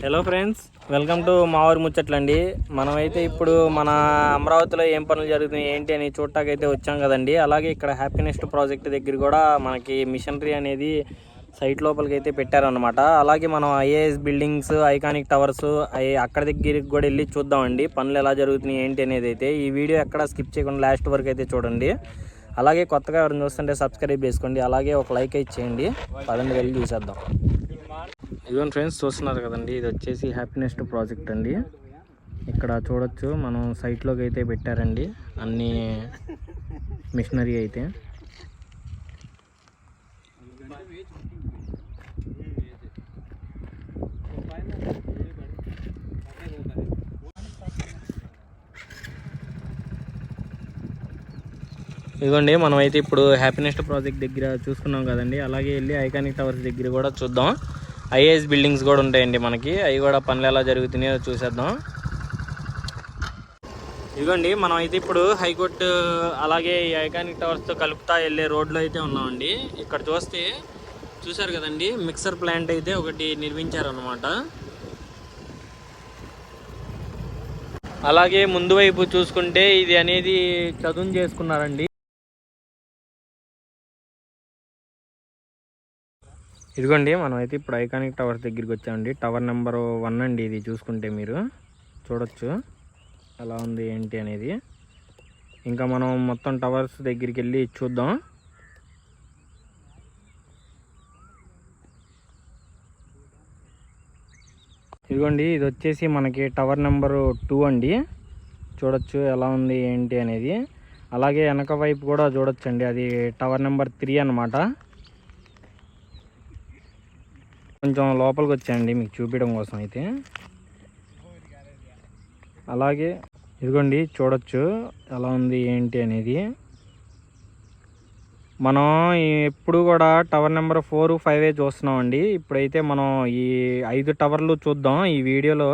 Hello friends welcome to మావూరు ముచ్చట్లండి మనమైతే ఇప్పుడు మన అమరావతిలో ఏం పనులు జరుగుతున్నాయి ఏంటి అని చూడటాకైతే వచ్చాం కదండి. అలాగే ఇక్కడ హ్యాపీనెస్ట్ ప్రాజెక్ట్ దగ్గర కూడా మనకి మిషనరీ అనేది సైట్ లోపలికి అయితే పెట్టారనమాట అలాగే మనం ఐఏఎస్ బిల్డింగ్స్ ఐకానిక్ టవర్స్ అవి అక్కడ దగ్గరికి కూడా వెళ్ళి చూద్దామండి. పనులు ఎలా జరుగుతున్నాయి ఏంటి అనేది అయితే ఈ వీడియో ఎక్కడ స్కిప్ చేయకుండా లాస్ట్ వరకు అయితే చూడండి. అలాగే కొత్తగా ఎవరిని చూస్తుంటే సబ్స్క్రైబ్ చేసుకోండి. అలాగే ఒక లైక్ అయితే చేయండి. పదండి వెళ్ళి చూసేద్దాం. ఇదిగోండి ఫ్రెండ్స్ చూస్తున్నారు కదండి ఇది వచ్చేసి హ్యాపీనెస్ట్ ప్రాజెక్ట్ అండి. ఇక్కడ చూడొచ్చు మనం సైట్లోకి అయితే పెట్టారండి అన్ని మిషనరీ అయితే. ఇదిగోండి మనం అయితే ఇప్పుడు హ్యాపీనెస్ట్ ప్రాజెక్ట్ దగ్గర చూసుకున్నాం కదండి అలాగే వెళ్ళి ఐకానిక్ టవర్స్ దగ్గర కూడా చూద్దాం. ఐఏఎస్ బిల్డింగ్స్ కూడా ఉంటాయండి మనకి. అవి కూడా పనులు ఎలా జరుగుతున్నాయో చూసేద్దాం. ఇదిగోండి మనం అయితే ఇప్పుడు హైకోర్టు అలాగే ఈ ఐకానిక్ టవర్స్తో కలుపుతా వెళ్ళే రోడ్లో అయితే ఉన్నామండి. ఇక్కడ చూస్తే చూసారు కదండి మిక్సర్ ప్లాంట్ అయితే ఒకటి నిర్మించారనమాట అలాగే ముందు వైపు చూసుకుంటే ఇది అనేది చదును చేసుకున్నారండి. ఇదిగోండి మనం అయితే ఇప్పుడు ఐకానిక్ టవర్స్ దగ్గరికి వచ్చామండి. టవర్ నెంబర్ వన్ అండి ఇది చూసుకుంటే మీరు. చూడొచ్చు. ఎలా ఉంది ఏంటి అనేది. ఇంకా మనం మొత్తం టవర్స్ దగ్గరికి వెళ్ళి చూద్దాం. ఇదిగోండి ఇది వచ్చేసి మనకి టవర్ నెంబర్ టూ అండి. చూడొచ్చు ఎలా ఉంది ఏంటి అనేది. అలాగే వెనక వైపు కూడా చూడొచ్చండి అది టవర్ నెంబర్ త్రీ అన్నమాట. కొంచెం లోపలికి వచ్చాయండి మీకు చూపించడం కోసం అయితే. అలాగే ఇదిగోండి చూడొచ్చు ఎలా ఉంది ఏంటి అనేది. మనం ఎప్పుడు కూడా tower number four five A చూస్తున్నామండి. ఇప్పుడైతే మనం ఈ ఐదు టవర్లు చూద్దాం ఈ వీడియోలో.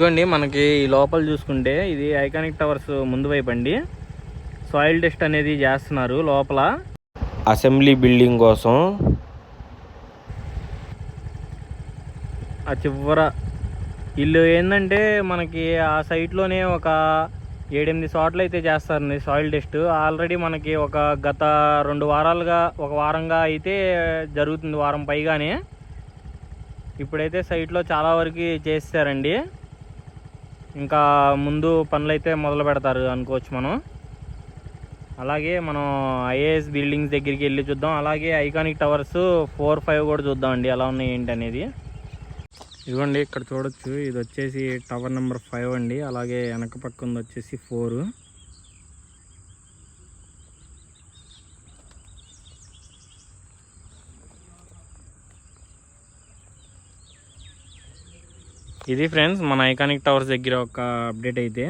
ఇదిగోండి మనకి ఈ లోపల చూసుకుంటే ఇది ఐకానిక్ టవర్స్ ముందు వైపు అండి. సాయిల్ టెస్ట్ అనేది చేస్తున్నారు లోపల. అసెంబ్లీ బిల్డింగ్ కోసం. ఆ చివర వీళ్ళు ఏంటంటే మనకి ఆ సైట్లోనే ఒక ఏడెనిమిది చోట్ల అయితే చేస్తారండి సాయిల్ టెస్ట్. ఆల్రెడీ మనకి ఒక గత రెండు వారాలుగా ఒక వారంగా అయితే జరుగుతుంది వారం పైగానే. ఇప్పుడైతే సైట్లో చాలా వరకు చేస్తారండి ఇంకా ముందు పనులు అయితే మొదలు పెడతారు అనుకోవచ్చు మనం. అలాగే మనం ఐఏఎస్ బిల్డింగ్స్ దగ్గరికి వెళ్ళి చూద్దాం. అలాగే ఐకానిక్ టవర్స్ ఫోర్ ఫైవ్ కూడా చూద్దాం అండి ఎలా ఉన్నాయి ఏంటి అనేది. ఇదిగోండి ఇక్కడ చూడొచ్చు. ఇది వచ్చేసి టవర్ నెంబర్ ఫైవ్ అండి. అలాగే వెనక పక్క ఉంది వచ్చేసి ఫోర్. ఇది ఫ్రెండ్స్ మన ఐకానిక్ టవర్స్ దగ్గర ఒక అప్డేట్ అయితే.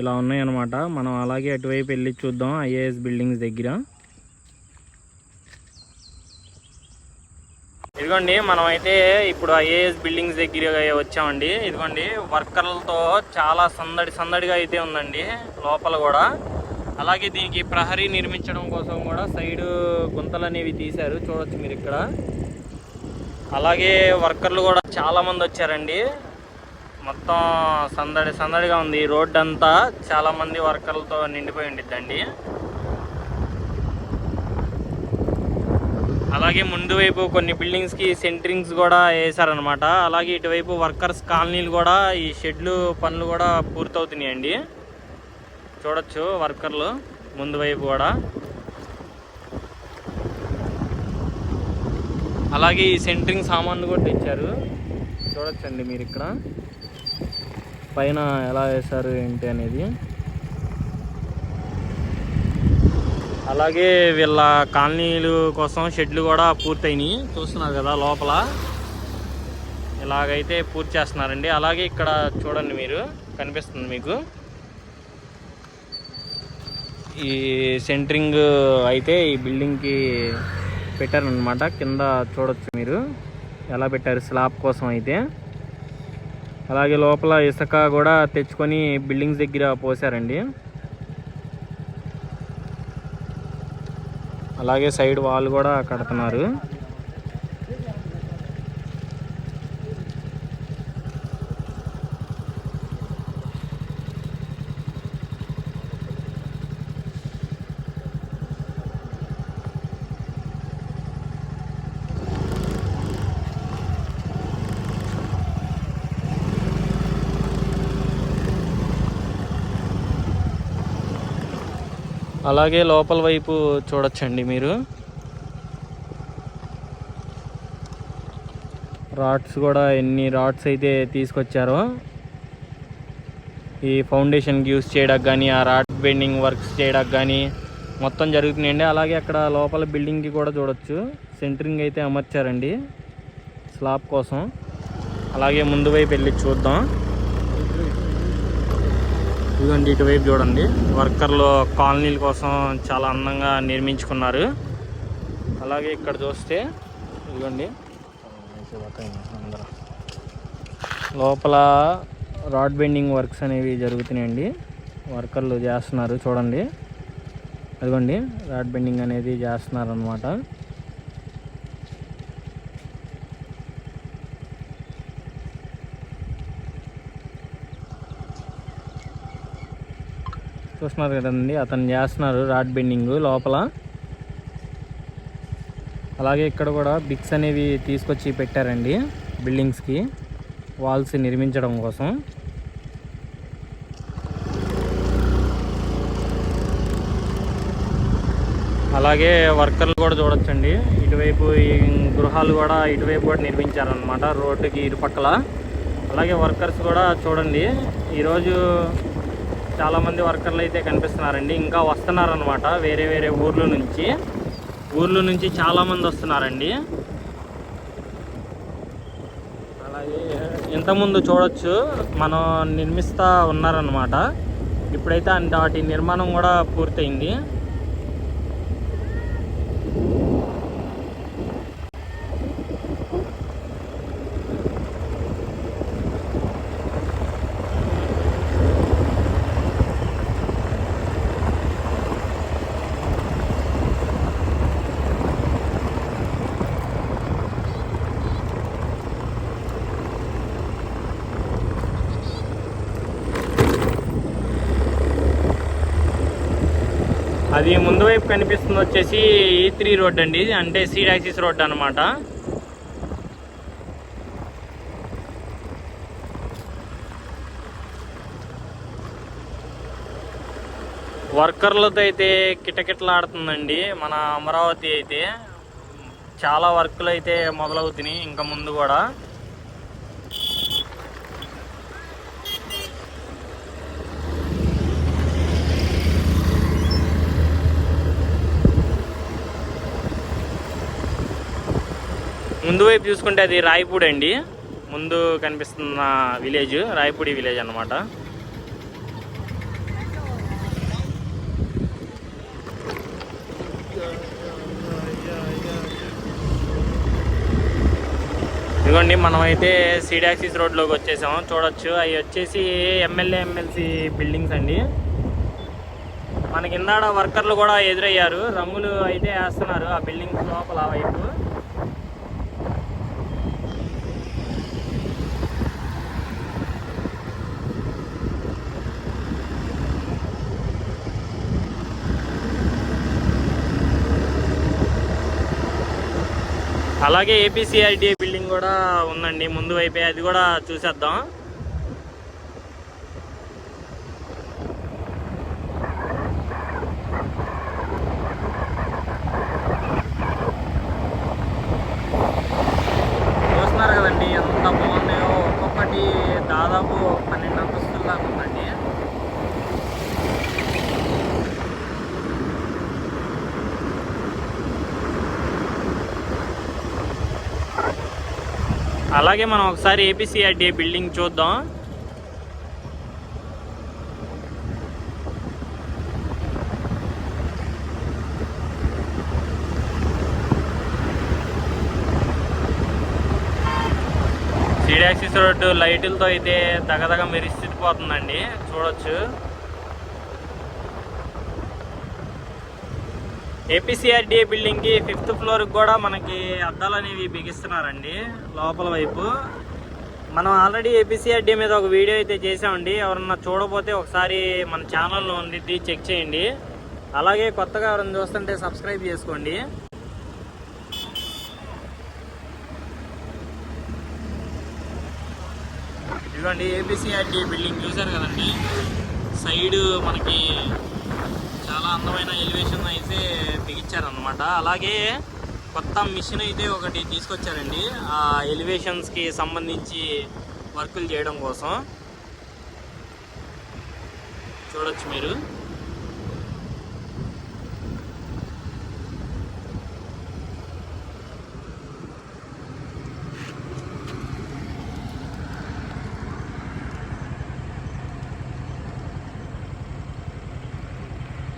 ఇలా ఉన్నాయన్నమాట. మనం అలాగే అటువైపు వెళ్ళి చూద్దాం ఐఏఎస్ బిల్డింగ్స్ దగ్గర. ఇదిగోండి మనం అయితే ఇప్పుడు ఐఏఎస్ బిల్డింగ్స్ దగ్గర వచ్చామండి. ఇదిగోండి వర్కర్లతో చాలా సందడి సందడిగా అయితే ఉందండి లోపల కూడా. అలాగే దీనికి ప్రహరీ నిర్మించడం కోసం కూడా సైడ్ గుంతలు అనేవి తీశారు. చూడొచ్చు మీరు ఇక్కడ. అలాగే వర్కర్లు కూడా చాలా మంది వచ్చారండి. మొత్తం సందడి సందడిగా ఉంది. ఈ రోడ్ అంతా చాలామంది వర్కర్లతో నిండిపోయి ఉండిద్దండి. అలాగే ముందు వైపు కొన్ని బిల్డింగ్స్కి సెంట్రింగ్స్ కూడా వేసారనమాట అలాగే ఇటువైపు వర్కర్స్ కాలనీలు కూడా ఈ షెడ్లు పనులు కూడా పూర్తవుతున్నాయండి. చూడొచ్చు వర్కర్లు ముందు వైపు కూడా. అలాగే ఈ సెంట్రింగ్ సామాన్లు కూడా తెచ్చారు. చూడొచ్చండి మీరు ఇక్కడ. పైన ఎలా వేశారు ఏంటి అనేది. అలాగే వీళ్ళ కాలనీలు కోసం షెడ్లు కూడా పూర్తయినాయి. చూస్తున్నారు కదా లోపల. ఇలాగైతే పూర్తి చేస్తున్నారండి. అలాగే ఇక్కడ చూడండి మీరు. కనిపిస్తుంది మీకు. ఈ సెంట్రింగ్ అయితే ఈ బిల్డింగ్కి పెట్టారనమాట కింద చూడొచ్చు మీరు. ఎలా పెట్టారు స్లాబ్ కోసం అయితే. అలాగే లోపల ఇసుక కూడా తెచ్చుకొని బిల్డింగ్స్ దగ్గర పోసారండి అలాగే సైడ్ వాల్ కూడా కడుతున్నారు. అలాగే లోపల వైపు చూడొచ్చండి మీరు. రాడ్స్ కూడా ఎన్ని రాడ్స్ అయితే తీసుకొచ్చారో ఈ ఫౌండేషన్కి యూస్ చేయడానికి కానీ ఆ రాడ్ బెండింగ్ వర్క్స్ చేయడానికి కానీ మొత్తం జరుగుతున్నాయండి. అలాగే అక్కడ లోపల బిల్డింగ్కి కూడా చూడొచ్చు. సెంటరింగ్ అయితే అమర్చారండి. స్లాబ్ కోసం. అలాగే ముందు వైపు వెళ్ళి చూద్దాం. ఇదిగోండి ఇటువైపు చూడండి. వర్కర్లు కాలనీల కోసం చాలా అందంగా నిర్మించుకున్నారు. అలాగే ఇక్కడ చూస్తే ఇదిగోండి. లోపల రాడ్ బెండింగ్ వర్క్స్ అనేవి జరుగుతున్నాయండి. వర్కర్లు చేస్తున్నారు చూడండి. అదిగోండి రాడ్ బెండింగ్ అనేది చేస్తున్నారు చూస్తున్నారు కదండి. అతను చేస్తున్నారు రాడ్ బెండింగ్ లోపల. అలాగే ఇక్కడ కూడా బిక్స్ అనేవి తీసుకొచ్చి పెట్టారండి బిల్డింగ్స్కి వాల్స్ నిర్మించడం కోసం. అలాగే వర్కర్లు కూడా చూడొచ్చండి. ఇటువైపు ఈ గృహాలు కూడా ఇటువైపు కూడా నిర్మించారనమాట రోడ్డుకి ఇరుపక్కల. అలాగే వర్కర్స్ కూడా చూడండి. ఈరోజు చాలామంది వర్కర్లు అయితే కనిపిస్తున్నారండి. ఇంకా వస్తున్నారనమాట వేరే వేరే ఊర్ల నుంచి. ఊర్ల నుంచి చాలామంది వస్తున్నారండి. అలాగే ఇంతకుముందు చూడొచ్చు మనం నిర్మిస్తూ ఉన్నారనమాట ఇప్పుడైతే వాటి నిర్మాణం కూడా పూర్తయింది. అది ముందు వైపు కనిపిస్తుంది వచ్చేసి e ఈ త్రీ రోడ్ అండి. అంటే సీడ్ యాక్సిస్ రోడ్ అనమాట వర్కర్లతో అయితే కిటకిటలాడుతుందండి. మన అమరావతి అయితే. చాలా వర్కులు అయితే మొదలవుతున్నాయి ఇంకా ముందు కూడా. ముందు వైపు చూసుకుంటే అది రాయపూడి అండి. ముందు కనిపిస్తున్న విలేజ్ రాయపూడి విలేజ్ అన్నమాట. ఇదిగోండి మనమైతే సిడాక్సిస్ రోడ్లోకి వచ్చేసాము చూడొచ్చు. అవి వచ్చేసి ఎమ్మెల్యే ఎమ్మెల్సీ బిల్డింగ్స్ అండి. మనకి ఇందాడ వర్కర్లు కూడా ఎదురయ్యారు. రంగులు అయితే వేస్తున్నారు ఆ బిల్డింగ్స్ లోపల ఆ వైపు. అలాగే ఏపీసీఐడి బిల్డింగ్ కూడా ఉందండి. ముందు వైపే అది కూడా చూసేద్దాం. అలాగే మనం ఒకసారి ఏపీసీఆర్డీఏ బిల్డింగ్ చూద్దాం. సీడాక్సిస్ రోడ్డు లైట్లతో అయితే దగదగ మెరిసిపోతుందండి. చూడొచ్చు. ఏపీసీఆర్డీఏ బిల్డింగ్కి ఫిఫ్త్ ఫ్లోర్కి కూడా మనకి అద్దాలు అనేవి బిగిస్తున్నారండి లోపల వైపు. మనం ఆల్రెడీ ఏపీసీఆర్డీ మీద ఒక వీడియో అయితే చేసామండి ఎవరన్నా చూడకపోతే ఒకసారి మన ఛానల్లో ఉంది చెక్ చేయండి. అలాగే కొత్తగా ఎవరైనా చూస్తుంటే సబ్స్క్రైబ్ చేసుకోండి. ఇదిగోండి ఏపీసీఆర్డీ బిల్డింగ్ చూసారు కదండి. సైడ్ మనకి చాలా అందమైన ఎలివేషన్ అయితే బిగించారనమాట అలాగే కొత్త మిషన్ అయితే ఒకటి తీసుకొచ్చారండి. ఆ ఎలివేషన్స్కి సంబంధించి వర్కులు చేయడం కోసం. చూడొచ్చు మీరు.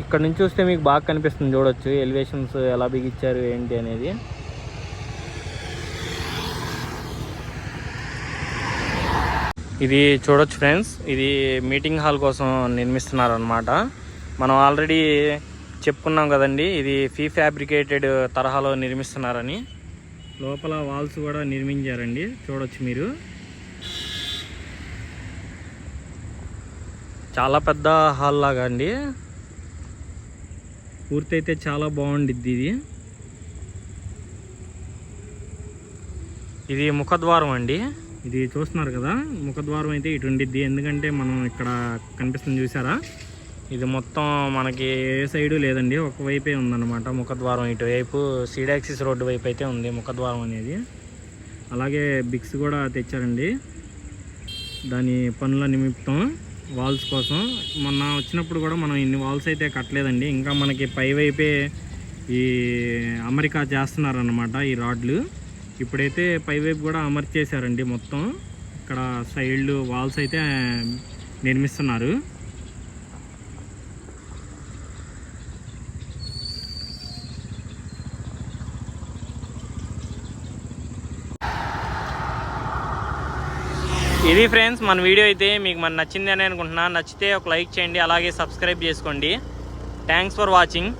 ఇక్కడ నుంచి చూస్తే మీకు బాగా కనిపిస్తుంది చూడొచ్చు. ఎలివేషన్స్ ఎలా బిగించారు ఏంటి అనేది. ఇది చూడొచ్చు ఫ్రెండ్స్. ఇది మీటింగ్ హాల్ కోసం నిర్మిస్తున్నారు అనమాట మనం ఆల్రెడీ చెప్పుకున్నాం కదండి ఇది ఫీ ఫ్యాబ్రికేటెడ్ తరహాలో నిర్మిస్తున్నారని. లోపల వాల్స్ కూడా నిర్మించారండి. చూడొచ్చు మీరు. చాలా పెద్ద హాల్ లాగా అండి. పూర్తయితే చాలా బాగుండిద్ది ఇది. ఇది ముఖద్వారం అండి. ఇది చూస్తున్నారు కదా ముఖద్వారం అయితే ఇటు ఉండిద్ది. ఎందుకంటే మనం ఇక్కడ కనిపిస్తుంది చూసారా? ఇది మొత్తం మనకి ఏ సైడు లేదండి ఒకవైపే ఉందన్నమాట ముఖద్వారం. ఇటువైపు సీడాక్సిస్ రోడ్డు వైపు అయితే ఉంది ముఖద్వారం అనేది. అలాగే బిక్స్ కూడా తెచ్చారండి. దాని పనుల నిమిత్తం వాల్స్ కోసం. మొన్న వచ్చినప్పుడు కూడా మనం ఇన్ని వాల్స్ అయితే కట్టలేదండి. ఇంకా మనకి పై వైపే ఈ అమెరికా చేస్తున్నారన్నమాట ఈ రాడ్లు. ఇప్పుడైతే పై వైపు కూడా అమర్చేశారండి మొత్తం. ఇక్కడ సైడ్లు వాల్స్ అయితే నిర్మిస్తున్నారు. ఇది ఫ్రెండ్స్ మన వీడియో అయితే మీకు మన నచ్చింది అని అనుకుంటున్నా. నచ్చితే ఒక లైక్ చేయండి అలాగే సబ్స్క్రైబ్ చేసుకోండి. Thanks for watching